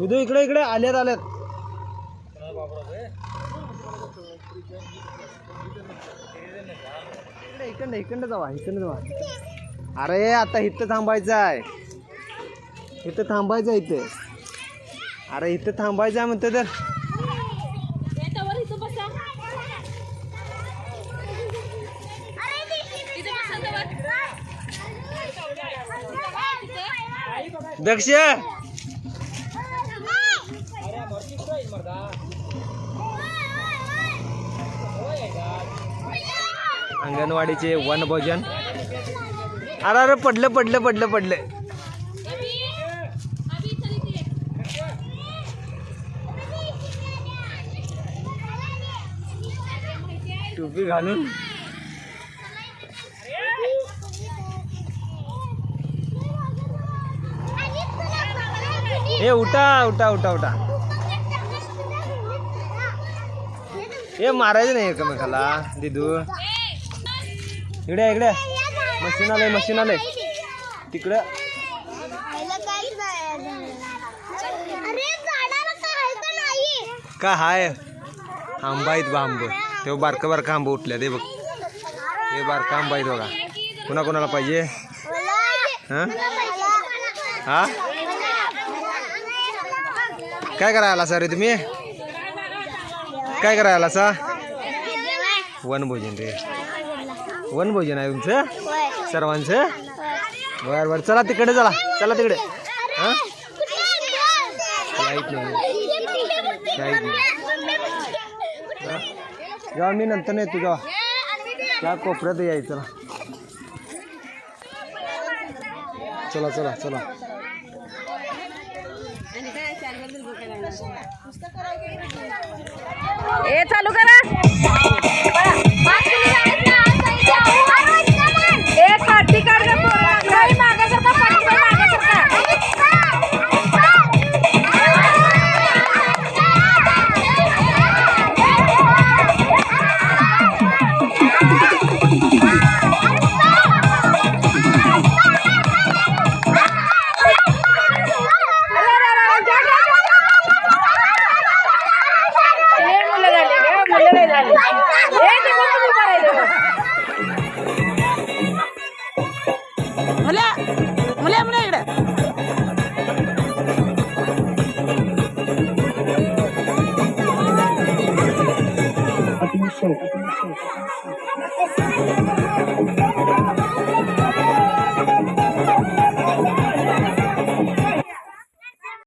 विदू इकडे इकडे आल्यात आल्यात. इकडे इकडे जावा इकडे जावा. अरे आता इथं थांबायचं आहे. इथं थांबायचं आहे इथे. अरे इथं थांबायचं आहे म्हणते तर. दक्ष अंगणवाडीचे वनभोजन अरे अरे पडलं पडलं पडलं पडलं टोपी घालून ए उठा उठा उठा उठा. हे मारायचं नाही एकमेकाला दिदू. इकडे इकडे. मशीन आलंय मशीन आलंय. तिकडं. का हाय? आंबा आहेत बा आंब. ते बारकं बारकं आंब उठल्या ते बघ. हे बारकं आंबा आहेत बघा. कुणा कोणाला पाहिजे. हा? हा? काय करायला सर तुम्ही? काय करायला सा? वनभोजन रे. वनभोजन आहे तुमचं? सर्वांचं? बर बर. चला तिकडे चला. चला तिकडे. हा? लाइट नाही. लाइट नाही. जेव्हा मी नंतर येतो जेव्हा त्या कोपऱ्यात यायचं. चला चला चला. हे चालू करा. 受不了，受不了，受不了。